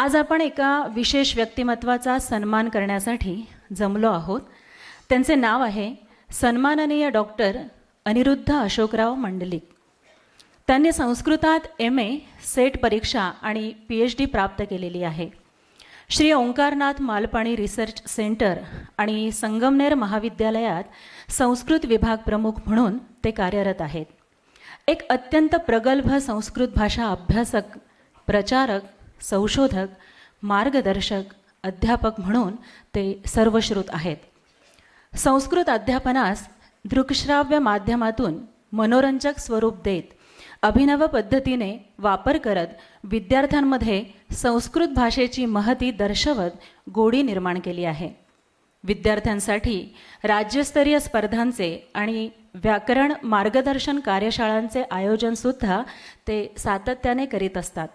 आज आपण एका विशेष व्यक्तिमत्वाचा सन्मान करण्यासाठी जमलो आहोत. त्यांचे नाव आहे सन्माननीय डॉक्टर अनिरुद्ध अशोकराव मंडलिक. त्यांनी संस्कृतात एम ए सेट परीक्षा आणि पी एच डी प्राप्त केलेली आहे. श्री ओंकारनाथ मालपाणी रिसर्च सेंटर आणि संगमनेर महाविद्यालयात संस्कृत विभाग प्रमुख म्हणून ते कार्यरत आहेत. एक अत्यंत प्रगल्भ संस्कृत भाषा अभ्यासक प्रचारक संशोधक मार्गदर्शक अध्यापक म्हणून ते सर्वश्रुत आहेत. संस्कृत अध्यापनास दृकश्राव्य माध्यमातून मनोरंजक स्वरूप देत अभिनव पद्धतीने वापर करत विद्यार्थ्यांमध्ये संस्कृत भाषेची महती दर्शवत गोडी निर्माण केली आहे. विद्यार्थ्यांसाठी राज्यस्तरीय स्पर्धांचे आणि व्याकरण मार्गदर्शन कार्यशाळांचे आयोजनसुद्धा ते सातत्याने करीत असतात.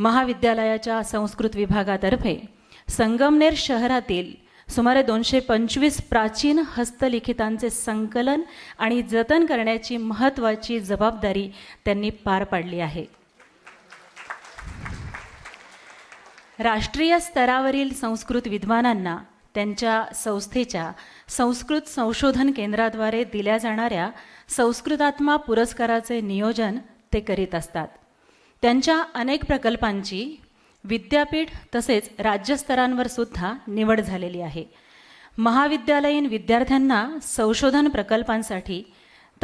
महाविद्यालयाच्या संस्कृत विभागातर्फे संगमनेर शहरातील सुमारे दोनशे पंचवीस प्राचीन हस्तलिखितांचे संकलन आणि जतन करण्याची महत्त्वाची जबाबदारी त्यांनी पार पाडली आहे. राष्ट्रीय स्तरावरील संस्कृत विद्वानांना त्यांच्या संस्थेच्या संस्कृत संशोधन केंद्राद्वारे दिल्या जाणाऱ्या संस्कृतात्मा पुरस्काराचे नियोजन ते करीत असतात. त्यांच्या अनेक प्रकल्पांची विद्यापीठ तसेच राज्यस्तरांवर सुद्धा निवड झालेली आहे. महाविद्यालयीन विद्यार्थ्यांना संशोधन प्रकल्पांसाठी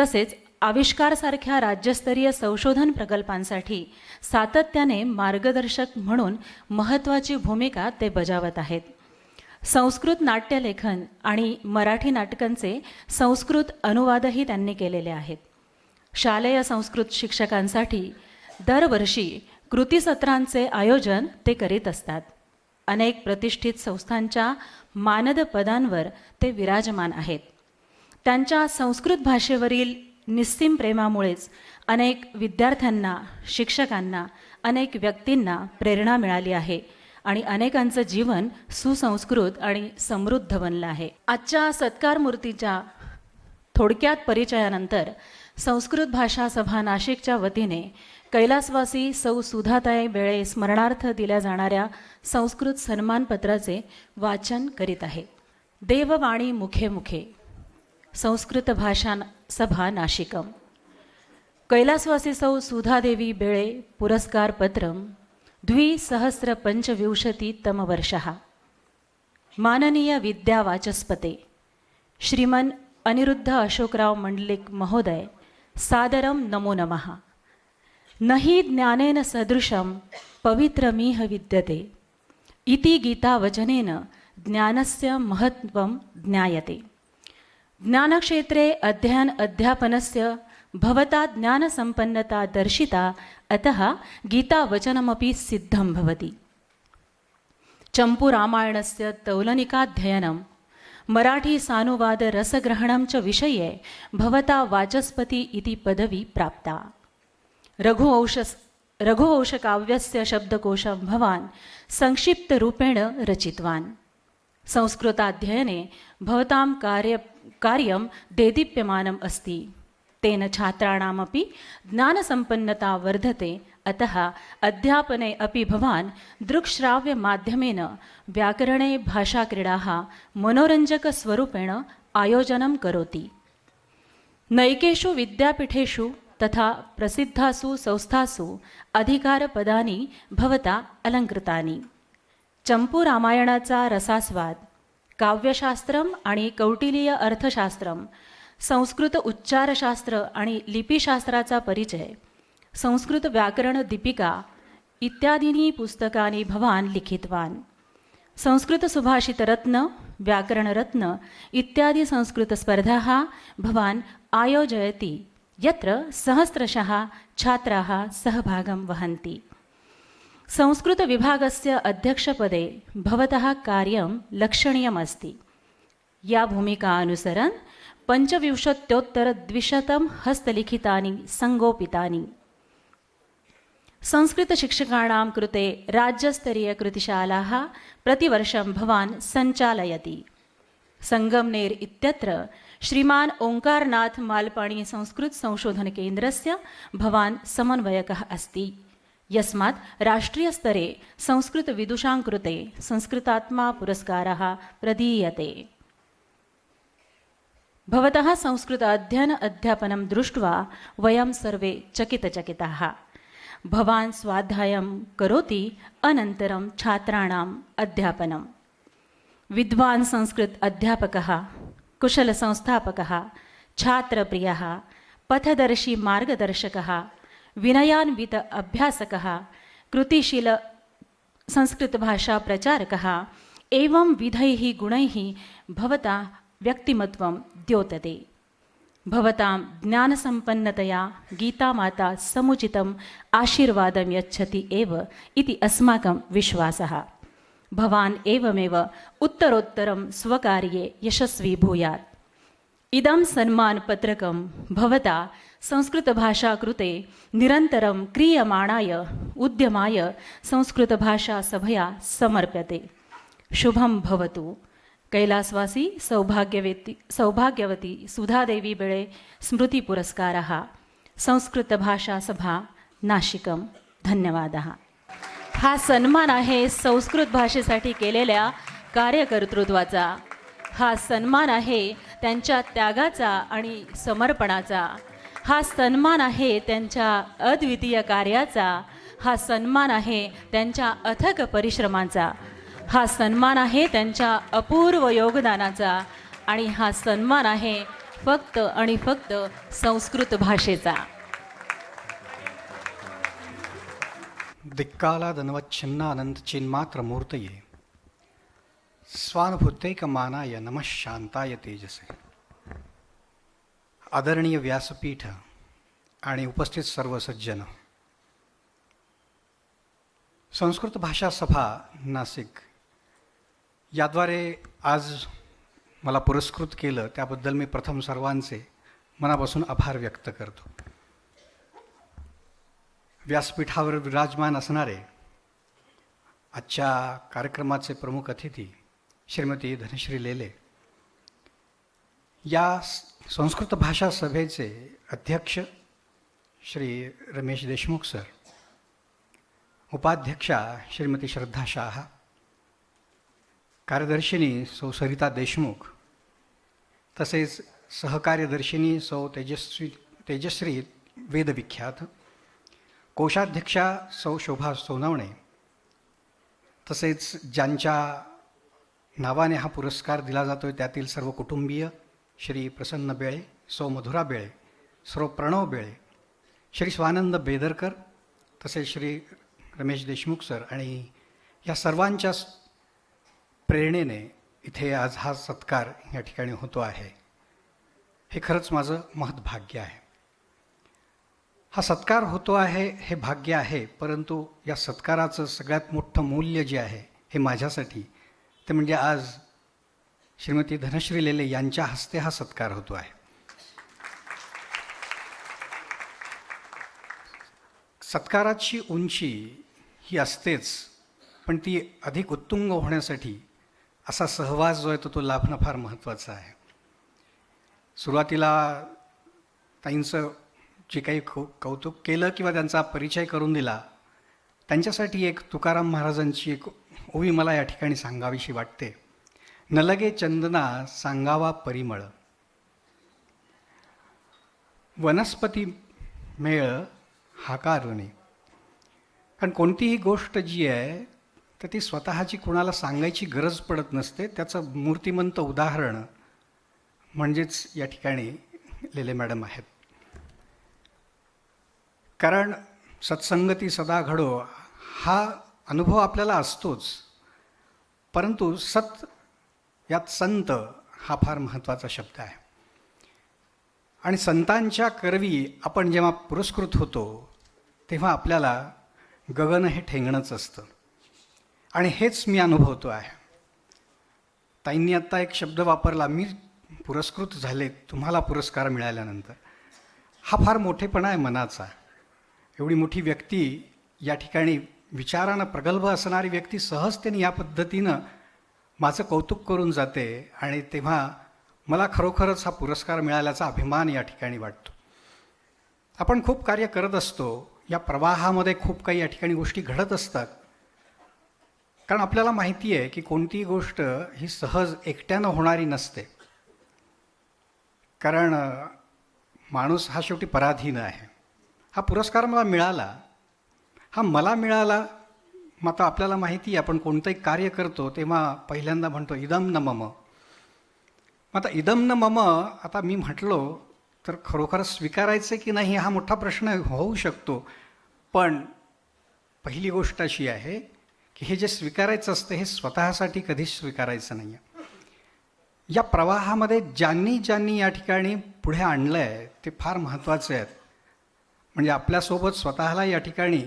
तसेच आविष्कारसारख्या राज्यस्तरीय संशोधन प्रकल्पांसाठी सातत्याने मार्गदर्शक म्हणून महत्त्वाची भूमिका ते बजावत आहेत. संस्कृत नाट्यलेखन आणि मराठी नाटकांचे संस्कृत अनुवादही त्यांनी केलेले आहेत. शालेय संस्कृत शिक्षकांसाठी दरवर्षी कृतीसत्रांचे आयोजन ते करीत असतात. अनेक प्रतिष्ठित संस्थांच्या मानद पदांवर ते विराजमान आहेत. त्यांच्या संस्कृत भाषेवरील निस्सीम प्रेमामुळेच अनेक विद्यार्थ्यांना शिक्षकांना अनेक व्यक्तींना प्रेरणा मिळाली आहे आणि अनेकांचं जीवन सुसंस्कृत आणि समृद्ध बनलं आहे. आजच्या सत्कार मूर्तीच्या थोडक्यात परिचयानंतर संस्कृत भाषा सभा नाशिकच्या वतीने कैलासवासी सौ सुधाताई बेळे स्मरणार्थ दिल्या जाणाऱ्या संस्कृत सन्मानपत्राचे वाचन करीत आहे. देववाणी मुखे मुखे. संस्कृत भाषा सभा नाशिकम. कैलासवासी सौ सुधादेवी बेळे पुरस्कारपत्रं द्विसहस्रपञ्चविंशतितमवर्षः माननीय विद्यावाचस्पते श्रीमन् अनिरुद्ध अशोकराव मंडलिक महोदय सादरं नमो नमः. न हि ज्ञानेन सदृशं पवित्रमिह विद्यते। इति गीतावचनेन ज्ञानस्य महत्त्वं ज्ञायते। ज्ञानक्षेत्रे अध्ययन अध्यापनस्य भवता ज्ञानसम्पन्नता दर्शिता अतः गीतावचनमपि सिद्धं भवति। चम्पूरामायणस्य तौलनिकाध्ययनं मराठीसानुवादरसग्रहणं च विषये भवता वाचस्पति इति पदवी प्राप्ता। रघुवंश रघुवंशकाव्यस्य शब्दकोशं भवान् संक्षिप्तरूपेण रचितवान्। संस्कृताध्ययने भवतां कार्य कार्यं देदीप्यमानम् अस्ति। तेन छात्राणामपि ज्ञानसम्पन्नता वर्धते। अतः अध्यापने अपि भवान् दृक्श्राव्यमाध्यमेन व्याकरणे भाषाक्रीडाः मनोरञ्जकस्वरूपेण आयोजनं करोति। नैकेषु विद्यापीठेषु तथा प्रसिद्धासु संस्थासु अधिकारपदानि भवता अलङ्कृतानि। चम्पूरामायणाचा रसास्वाद काव्यशास्त्रम आणि कौटिलीय अर्थशास्त्रम संस्कृत उच्चारशास्त्र आणि लिपिशास्त्राचा परिचय संस्कृत व्याकरण दीपिका इत्यादीनी पुस्तकानि भवान् लिखितवान्। संस्कृतसुभाषितरत्न व्याकरणरत्न इत्यादि संस्कृतस्पर्धाः भवान् आयोजयति। यत्र सहस्रशः छात्राः सहभागं वहन्ति। संस्कृतविभागस्य अध्यक्षपदे भवतः कार्यं लक्षणीयमस्ति। या भूमिका अनुसरन् पञ्चविंशत्योत्तरद्विशतं हस्तलिखितानि सङ्गोपितानि। संस्कृतशिक्षकाणां कृते राज्यस्तरीयकृतिशालाः प्रतिवर्षं भवान् सञ्चालयति। सङ्गमनेर् इत्यत्र श्रीमान् ओङ्कारनाथ मालपाणी केन्द्रस्य भवान् समन्वयकः अस्ति। यस्मात् राष्ट्रियस्तरे संस्कृतविदुषां कृते संस्कृतात्मा पुरस्कारः प्रदीयते। भवतः संस्कृत अध्ययन अध्यापनं दृष्ट्वा वयं सर्वे चकितचकिताः। भवान् स्वाध्यायं करोति अनन्तरं छात्राणाम् अध्यापनं। विद्वान् संस्कृत अध्यापकः कुशलसंस्थापकः छात्रप्रियः पथदर्शी मार्गदर्शकः विनयान्वित अभ्यासकः कृतिशील संस्कृतभाषाप्रचारकः एवं विधैः गुणैः भवता व्यक्तिमत्वं द्योतते। भवतां ज्ञानसम्पन्नतया गीतामाता समुचितम् आशीर्वादं यच्छति एव इति अस्माकं विश्वासः। भवान् एवमेव उत्तरोत्तरं स्वकार्ये यशस्वी भूयात्। इदं सन्मानपत्रकं भवता संस्कृतभाषा कृते निरन्तरं क्रियमाणाय उद्यमाय संस्कृतभाषासभया समर्प्यते। शुभं भवतु। कैलासवासी सौभाग्यवती सौभाग्यवती सुधादेवी बेळे स्मृतिपुरस्कारः। संस्कृतभाषासभा नाशिकं धन्यवादः। हा सन्मान आहे संस्कृत भाषेसाठी केलेल्या कार्यकर्तृत्वाचा. हा सन्मान आहे त्यांच्या त्यागाचा आणि समर्पणाचा. हा सन्मान आहे त्यांच्या अद्वितीय कार्याचा. हा सन्मान आहे त्यांच्या अथक परिश्रमांचा. हा सन्मान आहे त्यांच्या अपूर्व योगदानाचा आणि हा सन्मान आहे फक्त आणि फक्त संस्कृत भाषेचा. दिक्कालादनवच्छिन्नानंद चिन्मात्र मूर्तये। स्वानुभूतैकमानाय नमः शांताय तेजसे। आदरणीय व्यासपीठ आणि उपस्थित सर्व सज्जन संस्कृत भाषा सभा नाशिक याद्वारे आज मला पुरस्कृत केलं त्याबद्दल मी प्रथम सर्वांचे मनापासून आभार व्यक्त करतो। व्यासपीठावर विराजमान असणारे आजच्या कार्यक्रमाचे प्रमुख अतिथी श्रीमती धनश्री लेले. या संस्कृत भाषा सभेचे अध्यक्ष श्री रमेश देशमुख सर उपाध्यक्षा श्रीमती श्रद्धा शाह कार्यदर्शिनी सौ सरिता देशमुख तसेच सहकार्यदर्शिनी सौ तेजस्वी तेजश्री वेदविख्यात कोषाध्यक्षा सौ शोभा सोनवणे तसेच ज्यांच्या नावाने हा पुरस्कार दिला जातो आहे त्यातील सर्व कुटुंबीय श्री प्रसन्न बेळे सौ मधुरा बेळे सर्व प्रणव बेळे श्री स्वानंद बेदरकर तसेच श्री रमेश देशमुख सर आणि या सर्वांच्या प्रेरणेने इथे आज हा सत्कार या ठिकाणी होतो आहे. हे खरंच माझं महत्भाग्य आहे. हा सत्कार होतो आहे हे भाग्य आहे परंतु या सत्काराचं सगळ्यात मोठं मूल्य जे आहे हे माझ्यासाठी ते म्हणजे आज श्रीमती धनश्री लेले यांच्या हस्ते हा सत्कार होतो आहे. सत्काराची उंची ही असतेच पण ती अधिक उत्तुंग होण्यासाठी असा सहवास जो आहे तो तो लाभणं फार महत्त्वाचा आहे. सुरुवातीला ताईंचं जे काही कौ कौतुक केलं किंवा त्यांचा परिचय करून दिला त्यांच्यासाठी एक तुकाराम महाराजांची एक ओवी मला या ठिकाणी सांगावीशी वाटते. न लगे चंदना सांगावा परिमळ. वनस्पती मेळ हाकारुणी कारण कोणतीही गोष्ट जी आहे तर ती स्वतःची कुणाला सांगायची गरज पडत नसते. त्याचं मूर्तिमंत उदाहरण म्हणजेच या ठिकाणी लेले मॅडम आहेत. कारण सत्संगती सदा घडो हा अनुभव आपल्याला असतोच. परंतु सत यात संत हा फार महत्त्वाचा शब्द आहे. आणि संतांच्या करवी आपण जेव्हा पुरस्कृत होतो तेव्हा आपल्याला गगन हे ठेंगणंच असतं. आणि हेच मी अनुभवतो आहे. ताईंनी आत्ता एक शब्द वापरला मी पुरस्कृत झाले तुम्हाला पुरस्कार मिळाल्यानंतर. हा फार मोठेपणा आहे मनाचा. एवढी मोठी व्यक्ती या ठिकाणी विचारानं प्रगल्भ असणारी व्यक्ती सहजतेने या पद्धतीनं माझं कौतुक करून जाते आणि तेव्हा मला खरोखरच हा पुरस्कार मिळाल्याचा अभिमान या ठिकाणी वाटतो. आपण खूप कार्य करत असतो या प्रवाहामध्ये खूप काही या ठिकाणी गोष्टी घडत असतात. कारण आपल्याला माहिती आहे की कोणतीही गोष्ट ही सहज एकट्यानं होणारी नसते. कारण माणूस हा शेवटी पराधीन आहे. हा पुरस्कार मला मिळाला. हा मला मिळाला मग आता आपल्याला माहिती आहे आपण कोणतंही कार्य करतो तेव्हा पहिल्यांदा म्हणतो इदम न मम. मग आता इदम न मम आता मी म्हटलो तर खरोखर स्वीकारायचं की नाही हा मोठा प्रश्न होऊ शकतो. पण पहिली गोष्ट अशी आहे की हे जे स्वीकारायचं असतं हे स्वतःसाठी कधीच स्वीकारायचं नाही आहे या प्रवाहामध्ये ज्यांनी ज्यांनी या ठिकाणी पुढे आणलं आहे ते फार महत्त्वाचे आहेत. म्हणजे आपल्यासोबत स्वतःला या ठिकाणी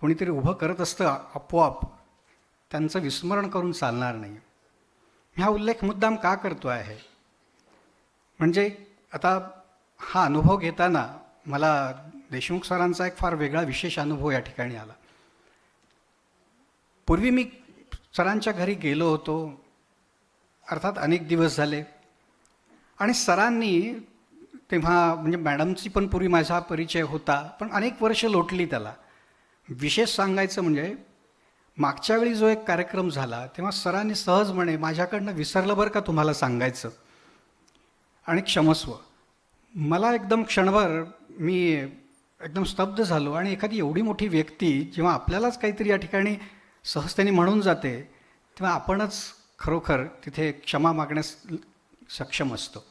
कोणीतरी उभं करत असतं आपोआप त्यांचं विस्मरण करून चालणार नाही. हा उल्लेख मुद्दाम का करतो आहे? म्हणजे आता हा अनुभव घेताना मला देशमुख सरांचा एक फार वेगळा विशेष अनुभव या ठिकाणी आला. पूर्वी मी सरांच्या घरी गेलो होतो. अर्थात अनेक दिवस झाले. आणि सरांनी तेव्हा म्हणजे मॅडमची पण पूर्वी माझा परिचय होता पण अनेक वर्ष लोटली त्याला. विशेष सांगायचं म्हणजे मागच्या वेळी जो एक कार्यक्रम झाला तेव्हा सरांनी सहज म्हणे माझ्याकडनं विसरलं बरं का तुम्हाला सांगायचं. आणि क्षमस्व. मला एकदम क्षणभर मी एकदम स्तब्ध झालो आणि एखादी एवढी मोठी व्यक्ती जेव्हा आपल्यालाच काहीतरी या ठिकाणी सहजतेने म्हणून जाते तेव्हा आपणच खरोखर तिथे क्षमा मागण्यास सक्षम असतो.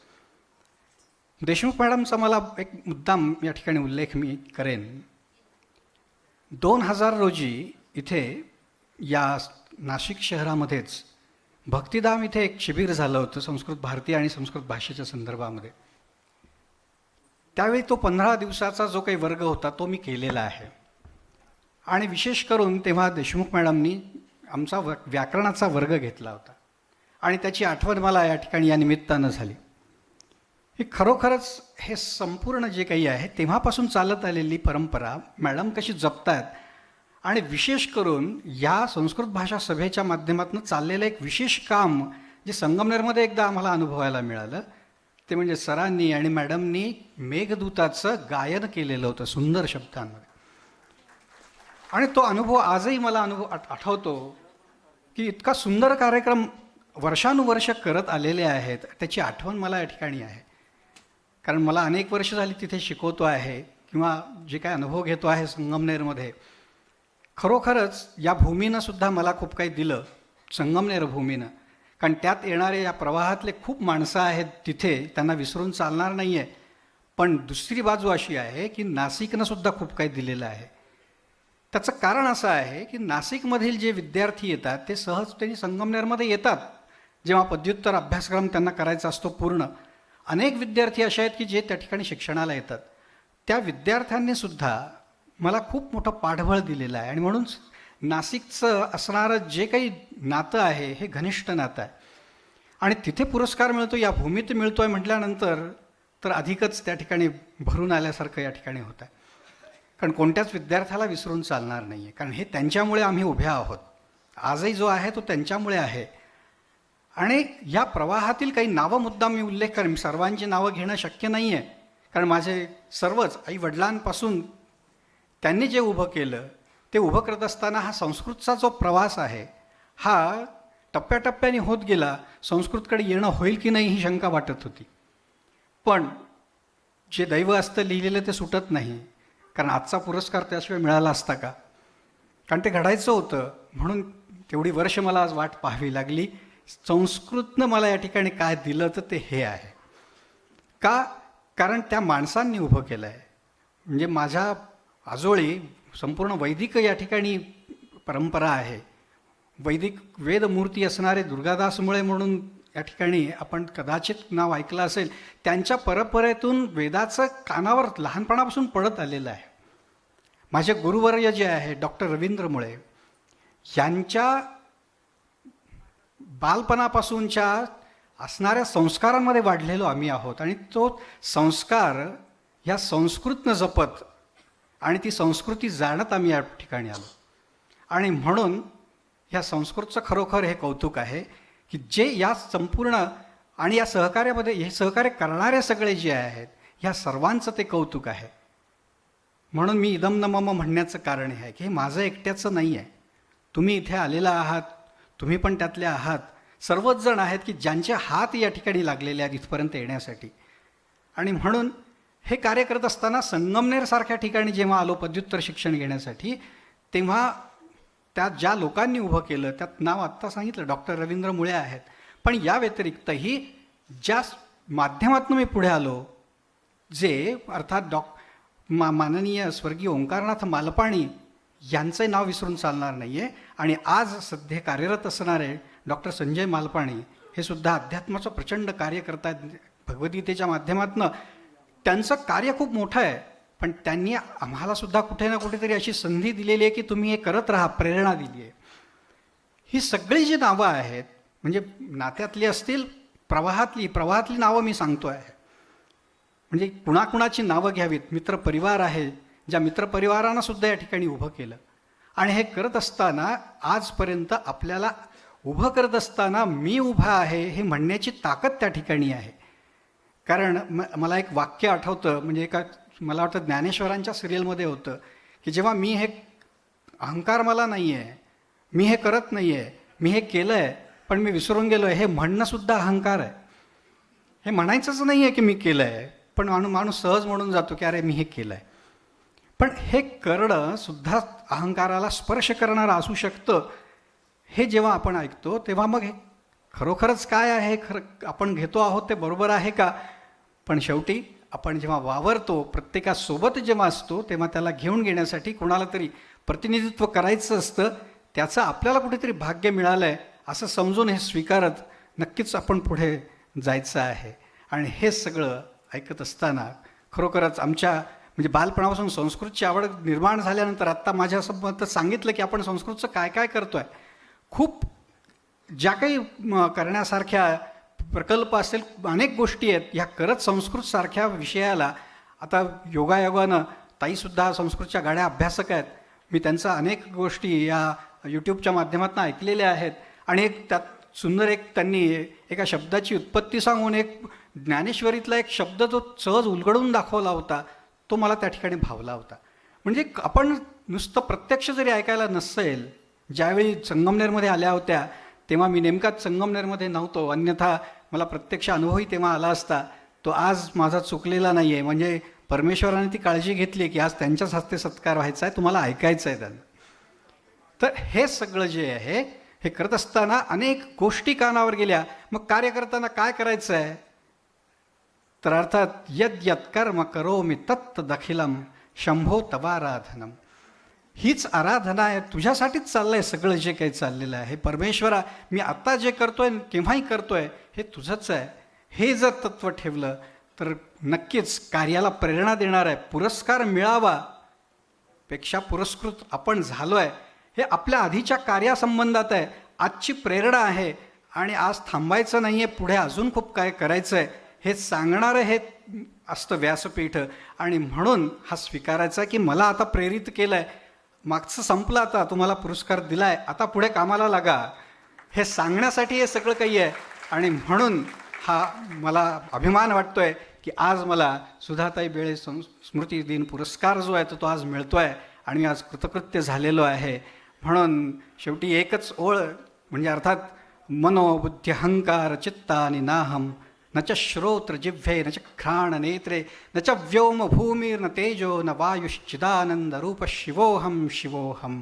देशमुख मॅडमचा मला एक मुद्दाम या ठिकाणी उल्लेख मी करेन. दोन हजार रोजी इथे या नाशिक शहरामध्येच भक्तिधाम इथे एक शिबिर झालं होतं संस्कृत भारती आणि संस्कृत भाषेच्या संदर्भामध्ये. त्यावेळी तो पंधरा दिवसाचा जो काही वर्ग होता तो मी केलेला आहे. आणि विशेष करून तेव्हा देशमुख मॅडमनी आमचा व व्याकरणाचा वर्ग घेतला होता. आणि त्याची आठवण मला या ठिकाणी या निमित्तानं झाली. ही खरोखरच हे संपूर्ण जे काही आहे तेव्हापासून चालत आलेली परंपरा मॅडम कशी जपतायत? आणि विशेष करून या संस्कृत भाषा सभेच्या माध्यमातून चाललेलं एक विशेष काम जे संगमनेरमध्ये एकदा आम्हाला अनुभवायला मिळालं ते म्हणजे सरांनी आणि मॅडमनी मेघदूताचं गायन केलेलं होतं सुंदर शब्दांमध्ये. आणि तो अनुभव आजही मला अनुभव आठवतो की इतका सुंदर कार्यक्रम वर्षानुवर्ष करत आलेले आहेत त्याची आठवण मला या ठिकाणी आहे. कारण मला अनेक वर्ष झाली तिथे शिकवतो आहे किंवा जे काय अनुभव घेतो आहे संगमनेरमध्ये. खरोखरच या भूमीनं सुद्धा मला खूप काही दिलं संगमनेर भूमीनं. कारण त्यात येणारे या प्रवाहातले खूप माणसं आहेत तिथे त्यांना विसरून चालणार नाही आहे पण दुसरी बाजू अशी आहे की नाशिकनं सुद्धा खूप काही दिलेलं आहे. त्याचं कारण असं आहे की नाशिकमधील जे विद्यार्थी येतात ते सहज त्यांनी संगमनेरमध्ये येतात. जेव्हा पदव्युत्तर अभ्यासक्रम त्यांना करायचा असतो पूर्ण अनेक विद्यार्थी असे आहेत की जे त्या ठिकाणी शिक्षणाला येतात. त्या विद्यार्थ्यांनी सुद्धा मला खूप मोठं पाठबळ दिलेलं आहे. आणि म्हणून नाशिकचं असणारं जे काही नातं आहे हे घनिष्ठ नातं आहे. आणि तिथे पुरस्कार मिळतो या भूमीत मिळतो आहे म्हटल्यानंतर तर अधिकच त्या ठिकाणी भरून आल्यासारखं या ठिकाणी होतं आहे. कारण कोणत्याच विद्यार्थ्याला विसरून चालणार नाही आहे कारण हे त्यांच्यामुळे आम्ही उभ्या आहोत. आजही जो आहे तो त्यांच्यामुळे आहे. आणि या प्रवाहातील काही नावं मुद्दा मी उल्लेख करेन. सर्वांची नावं घेणं शक्य नाही आहे कारण माझे सर्वच आई वडिलांपासून त्यांनी जे उभं केलं ते उभं करत असताना हा संस्कृतचा जो प्रवास आहे हा टप्प्याटप्प्याने होत गेला. संस्कृतकडे येणं होईल की नाही ही शंका वाटत होती. पण जे दैव असतं लिहिलेलं ते सुटत नाही. कारण आजचा पुरस्कार त्याशिवाय मिळाला असता का? कारण ते घडायचं होतं. म्हणून तेवढी वर्ष मला आज वाट पाहावी लागली. संस्कृतनं मला या ठिकाणी काय दिलं तर ते हे आहे. का? कारण त्या माणसांनी उभं केलं आहे म्हणजे माझ्या आजोळी संपूर्ण वैदिक या ठिकाणी परंपरा आहे. वैदिक वेदमूर्ती असणारे दुर्गादासमुळे म्हणून या ठिकाणी आपण कदाचित नाव ऐकलं असेल त्यांच्या परंपरेतून वेदाचं कानावर लहानपणापासून पडत आलेलं आहे. माझे गुरुवर्य जे आहे डॉक्टर रवींद्र मुळे यांच्या बालपणापासूनच्या असणाऱ्या संस्कारांमध्ये वाढलेलो आम्ही आहोत आणि तो संस्कार ह्या संस्कृतनं जपत आणि ती संस्कृती जाणत आम्ही या ठिकाणी आलो. आणि म्हणून ह्या संस्कृतचं खरोखर हे कौतुक आहे की जे या संपूर्ण आणि या सहकार्यामध्ये हे सहकार्य करणारे सगळे जे आहेत ह्या सर्वांचं ते कौतुक आहे. म्हणून मी इदम नमम म्हणण्याचं कारण हे आहे की हे माझं एकट्याचं नाही आहे. तुम्ही इथे आलेला आहात तुम्ही पण त्यातले आहात. सर्वच जण आहेत की ज्यांचे हात या ठिकाणी लागलेले आहेत इथपर्यंत येण्यासाठी. आणि म्हणून हे कार्य करत असताना संगमनेरसारख्या ठिकाणी जेव्हा आलो पदव्युत्तर शिक्षण घेण्यासाठी तेव्हा त्यात ज्या लोकांनी उभं केलं त्यात नाव आत्ता सांगितलं डॉक्टर रवींद्र मुळे आहेत. पण या व्यतिरिक्तही ज्या माध्यमातून मी पुढे आलो जे अर्थात डॉ मा माननीय स्वर्गीय ओंकारनाथ मालपाणी यांचं नाव विसरून चालणार नाही आहे आणि आज सध्या कार्यरत असणारे डॉक्टर संजय मालपाणी हे सुद्धा अध्यात्माचं प्रचंड कार्य करतात भगवद्गीतेच्या माध्यमातून त्यांचं कार्य खूप मोठं आहे. पण त्यांनी आम्हाला सुद्धा कुठे ना कुठेतरी अशी संधी दिलेली आहे की तुम्ही हे करत राहा प्रेरणा दिली आहे. ही सगळी जी नावं आहेत म्हणजे नात्यातली असतील प्रवाहातली प्रवाहातली नावं मी सांगतो आहे म्हणजे कुणाकुणाची नावं घ्यावीत मित्र परिवार आहे ज्या मित्रपरिवारांना सुद्धा या ठिकाणी उभं केलं. आणि हे करत असताना आजपर्यंत आपल्याला उभं करत असताना मी उभा आहे हे म्हणण्याची ताकद त्या ठिकाणी आहे. कारण म मला एक वाक्य आठवतं म्हणजे एका मला वाटतं ज्ञानेश्वरांच्या सिरियलमध्ये होतं की जेव्हा मी हे अहंकार मला नाही आहे मी हे करत नाही आहे मी हे केलं आहे पण मी विसरून गेलो आहे हे म्हणणंसुद्धा अहंकार आहे. हे म्हणायचंच नाही आहे की मी केलं आहे पण माणूस माणूस सहज म्हणून जातो की अरे मी हे केलं आहे पण हे करणं सुद्धा अहंकाराला स्पर्श करणारं असू शकतं. हे जेव्हा आपण ऐकतो तेव्हा मग हे खरोखरच काय आहे? खरं आपण घेतो आहोत ते बरोबर आहे का? पण शेवटी आपण जेव्हा वावरतो प्रत्येकासोबत जेव्हा असतो तेव्हा त्याला घेऊन घेण्यासाठी कोणाला तरी प्रतिनिधित्व करायचं असतं त्याचं आपल्याला कुठेतरी भाग्य मिळालं आहे असं समजून हे स्वीकारत नक्कीच आपण पुढे जायचं आहे. आणि हे सगळं ऐकत असताना खरोखरच आमच्या म्हणजे बालपणापासून संस्कृतची आवड निर्माण झाल्यानंतर आत्ता माझ्या असं सांगितलं की आपण संस्कृतचं काय काय करतो आहे खूप ज्या काही करण्यासारख्या प्रकल्प असेल अनेक गोष्टी आहेत ह्या करत संस्कृतसारख्या विषयाला आता योगायोगानं ताईसुद्धा संस्कृतच्या गाड्या अभ्यासक आहेत. मी त्यांचा अनेक गोष्टी या यूट्यूबच्या माध्यमातून ऐकलेल्या आहेत. आणि एक त्यात सुंदर एक त्यांनी एका शब्दाची उत्पत्ती सांगून एक ज्ञानेश्वरीतला एक शब्द जो सहज उलगडून दाखवला होता तो मला त्या ठिकाणी भावला होता. म्हणजे आपण नुसतं प्रत्यक्ष जरी ऐकायला नसेल ज्यावेळी संगमनेरमध्ये आल्या होत्या तेव्हा मी नेमकाच संगमनेरमध्ये नव्हतो. अन्यथा मला प्रत्यक्ष अनुभवही तेव्हा आला असता. तो आज माझा चुकलेला नाही आहे म्हणजे परमेश्वराने ती काळजी घेतली की आज त्यांच्याच हस्ते सत्कार व्हायचा आहे तुम्हाला ऐकायचं आहे त्यांना. तर हे सगळं जे आहे हे करत असताना अनेक गोष्टी कानावर गेल्या. मग कार्य करताना काय करायचं आहे तर अर्थात यद यत कर्म करो मी तत्त दखिलम शंभो तवाराधनम हीच आराधना आहे तुझ्यासाठीच चाललं आहे सगळं जे काही चाललेलं आहे. हे परमेश्वरा मी आत्ता जे करतोय केव्हाही करतोय हे तुझंच आहे. हे जर तत्व ठेवलं तर नक्कीच कार्याला प्रेरणा देणार आहे. पुरस्कार मिळावा. पेक्षा पुरस्कृत आपण झालो आहे हे आपल्या आधीच्या कार्यासंबंधात आहे. आजची प्रेरणा आहे. आणि आज थांबायचं नाही आहे पुढे अजून खूप काय करायचं आहे हे सांगणारं हे असतं व्यासपीठ. आणि म्हणून हा स्वीकारायचा की मला आता प्रेरित केलं आहे मागचं संपलं आता तुम्हाला पुरस्कार दिला आहे आता पुढे कामाला लागा. हे सांगण्यासाठी हे सगळं काही आहे. आणि म्हणून हा मला अभिमान वाटतो आहे की आज मला सुधाताई बेळे सं स्मृती दिन पुरस्कार जो आहे तो तो आज मिळतो आहे आणि मी आज कृतकृत्य झालेलो आहे. म्हणून शेवटी एकच ओळ म्हणजे अर्थात मनोबुद्धी अहंकार चित्ता आणि नाहम न च श्रोत्र न च घ्राण न च व्योमभूमीर्न तेजो न वायुश्चिदानंदरूप शिवोहम शिवोहम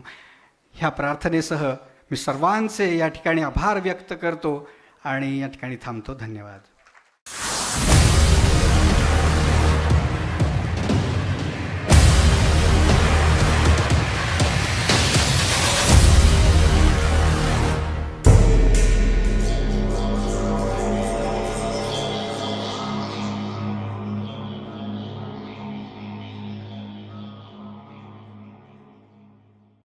ह्या प्रार्थनेसह मी सर्वांचे या ठिकाणी आभार व्यक्त करतो आणि या ठिकाणी थांबतो. धन्यवाद.